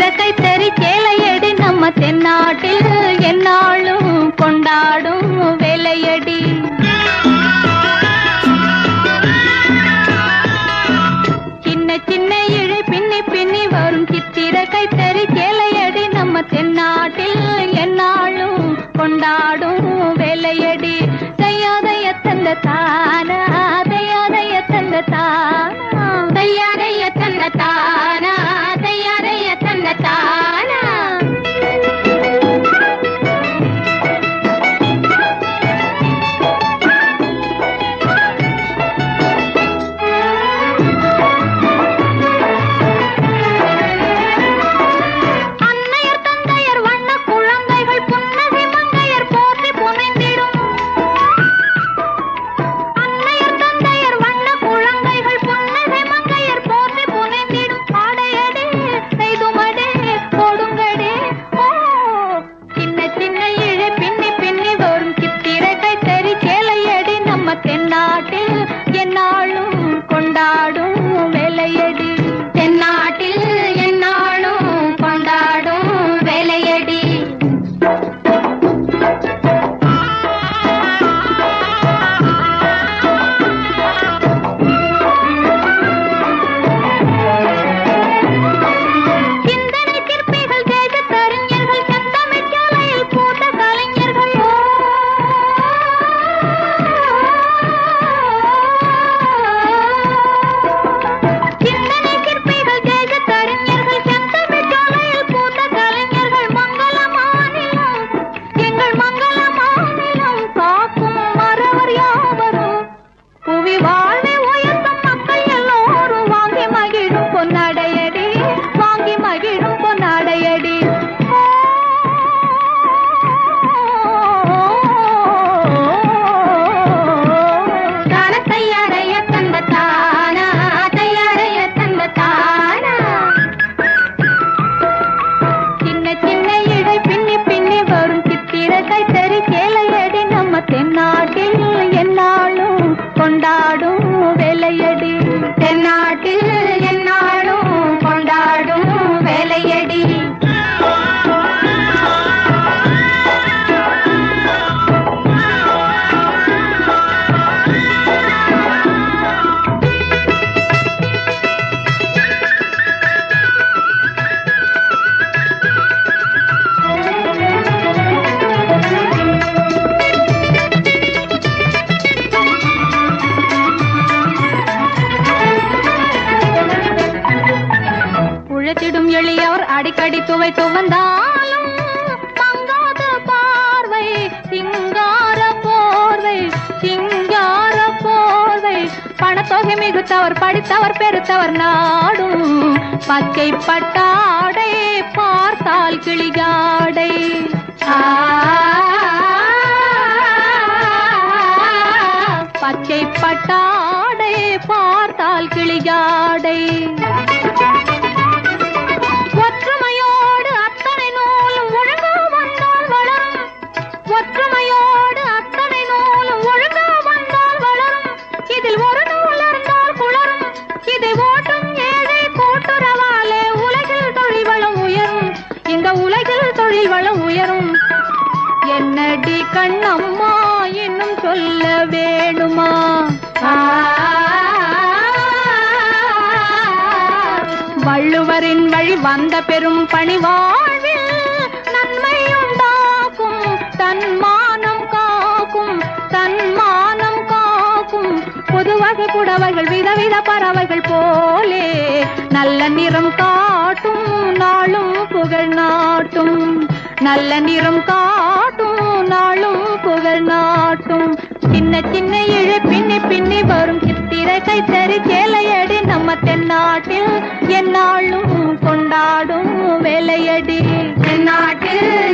சித்திரக்கை தெரி சேலையடி நம்ம தென்னாட்டில் என்னாலும் கொண்டாடும் வேலையடி. சின்ன சின்ன இழை பின்னி பின்னி வரும் சித்திரக்கை தெரி சேலையடி நம்ம தென்னாட்டில் என்னாலும் கொண்டாடும் வேலையடி. தையாதைய தந்த தா நம்ம எளியவர் அடிக்கடி துவை துவந்தாலும் மங்காத பார்வை சிங்கார போர்வை சிங்கார போர்வை. பணத்தொகை மிகுத்தவர் படித்தவர் பெருத்தவர் நாடும். பச்சை பட்டாடை பார்த்தால் கிளிகாடை. பச்சை பட்டாடை பார்த்தால் கிளிகாடை. இது ஓட்டும் ஏழை கூட்டுறவாலே உலகில் தொழில் வளம் உயரும். இந்த உலகில் தொழில் வளம் உயரும். என்னடி கண்ணம்மா இன்னும் சொல்ல வேணுமா? வள்ளுவரின் வழி வந்த பெரும் பணி வாழ்வில் பொதுவகை புடவைகள் விதவித பறவைகள் போலே. நல்ல நிறம் காட்டும் நாளும் புகழ் நாட்டும். நல்ல நிறம் காட்டும் நாளும் புகழ் நாட்டும். சின்ன சின்ன இழை பின்னி பின்னி வரும் சித்திரை கைத்தறி சேலையடி நம்ம தென்னாட்டில். என்னாலும் கொண்டாடும் வேலையடி. தென்னாட்டில்